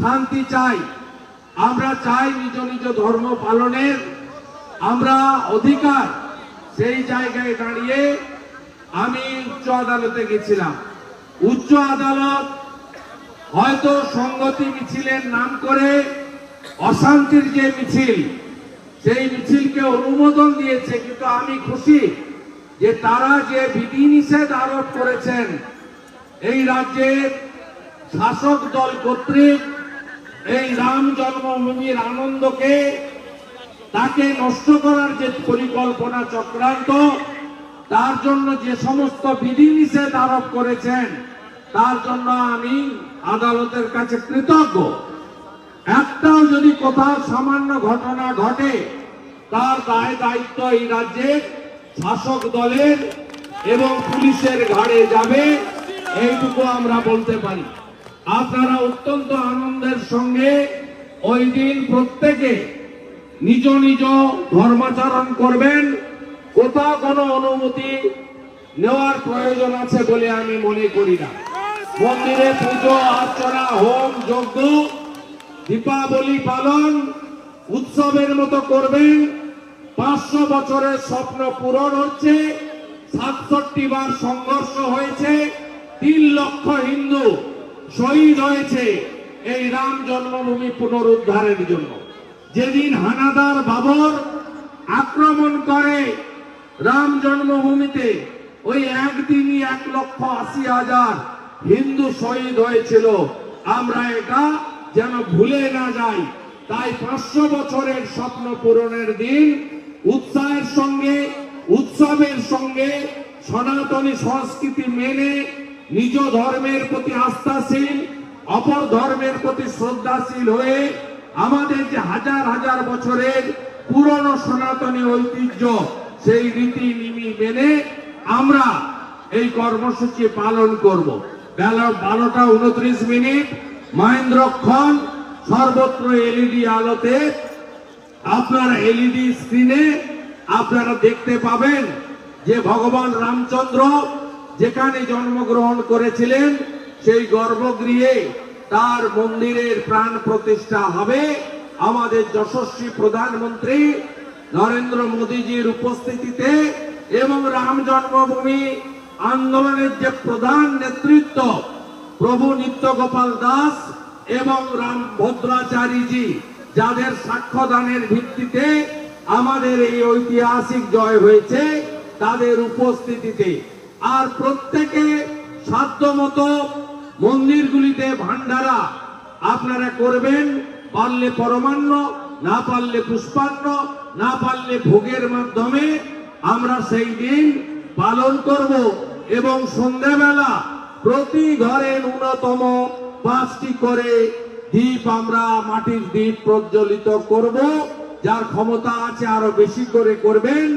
শান্তি চাই। আমরা চাই নিজ নিজ ধর্ম পালনের। আমরা অধিকার সেই জায়গায় দাঁড়িয়ে আমি উচ্চ আদালতে গেছিলাম। উচ্চ আদালত হয়তো সংগতি মিছিলের নাম করে অশান্তির যে মিছিল, সেই মিছিলকে অনুমোদন দিয়েছে, কিন্তু আমি খুশি যে তারা যে বিধিনিষেধ আরোপ করেছেন, এই রাজ্যের শাসক দল কর্তৃক এই রাম জন্মভূমির আনন্দকে তাকে নষ্ট করার যে পরিকল্পনা চক্রান্ত, তার জন্য যে সমস্ত বিধিনিষেধ আরোপ করেছেন, তার জন্য আমি আদালতের কাছে কৃতজ্ঞ। একটাও যদি কোথাও সামান্য ঘটনা ঘটে, তার দায় দায়িত্ব এই রাজ্যের শাসক দলের এবং পুলিশের ঘাড়ে যাবে, এইটুকু আমরা বলতে পারি। আপনারা অত্যন্ত আনন্দের সঙ্গে ওই দিন প্রত্যেকে নিজ নিজ ধর্মাচরণ করবেন। কোথাও কোনো অনুমতি নেওয়ার প্রয়োজন আছে বলে আমি মনে করি না। মন্দিরে পুজো অর্চনা হোম, যজ্ঞ, দীপাবলি পালন উৎসবের মতো করবেন। পাঁচশো বছরের স্বপ্ন পূরণ হচ্ছে, সাতষট্টি বার সংঘর্ষ হয়েছে, তিন লক্ষ হিন্দু শহীদ হয়েছে এই রাম জন্মভূমি পুনরুদ্ধারের জন্য। যেদিন হানাদার বাবর আক্রমণ করে রাম জন্মভূমিতে, ওই একদিনই এক লক্ষ আশি হাজার হিন্দু শহীদ হয়েছিল। আমরা এটা যেন ভুলে না যাই। তাই পাঁচশো বছরের স্বপ্ন পূরণের দিন উৎসাহের সঙ্গে, উৎসবের সঙ্গে সনাতনী সংস্কৃতি মেনে নিজ ধর্মের প্রতি আস্থাশীল, অপর ধর্মের প্রতি শ্রদ্ধাশীল হয়ে আমাদের যে হাজার হাজার বছরের পুরনো সনাতনী ঐতিহ্য, সেই রীতি নিমি মেনে আমরা এই কর্মসূচি পালন করব। বেলা বারোটা উনত্রিশ মিনিট মহেন্দ্রক্ষণ সর্বত্র এলইডি আলোতে। আপনারা এলইডি স্ক্রিনে আপনারা দেখতে পাবেন যে ভগবান রামচন্দ্র যেখানে জন্মগ্রহণ করেছিলেন, সেই গর্ভগৃহে তার মন্দিরের প্রাণ প্রতিষ্ঠা হবে। আমাদের যশস্বী প্রধানমন্ত্রী নরেন্দ্র মোদীজির উপস্থিতিতে এবং রাম জন্মভূমি আন্দোলনের যে প্রধান নেতৃত্ব, প্রভু নিত্য গোপাল দাস এবং রাম ভদ্রাচারীজি, যাদের সাক্ষ্যদানের ভিত্তিতে আমাদের এই ঐতিহাসিক জয় হয়েছে, তাদের উপস্থিতিতে আর প্রত্যেকে সাধ্যমতো মন্দিরগুলিতে ভান্ডারা আপনারা করবেন। পারলে পরমান্ন, না পারলে পুষ্পান্ন, না পারলে ভোগের মাধ্যমে আমরা সেই দিন পালন করব এবং সন্ধ্যাবেলা প্রতি ঘরে ন্যূনতম পাঁচটি করে দ্বীপ আমরা মাটির দ্বীপ প্রজ্বলিত করব। যার ক্ষমতা আছে আরও বেশি করে করবেন।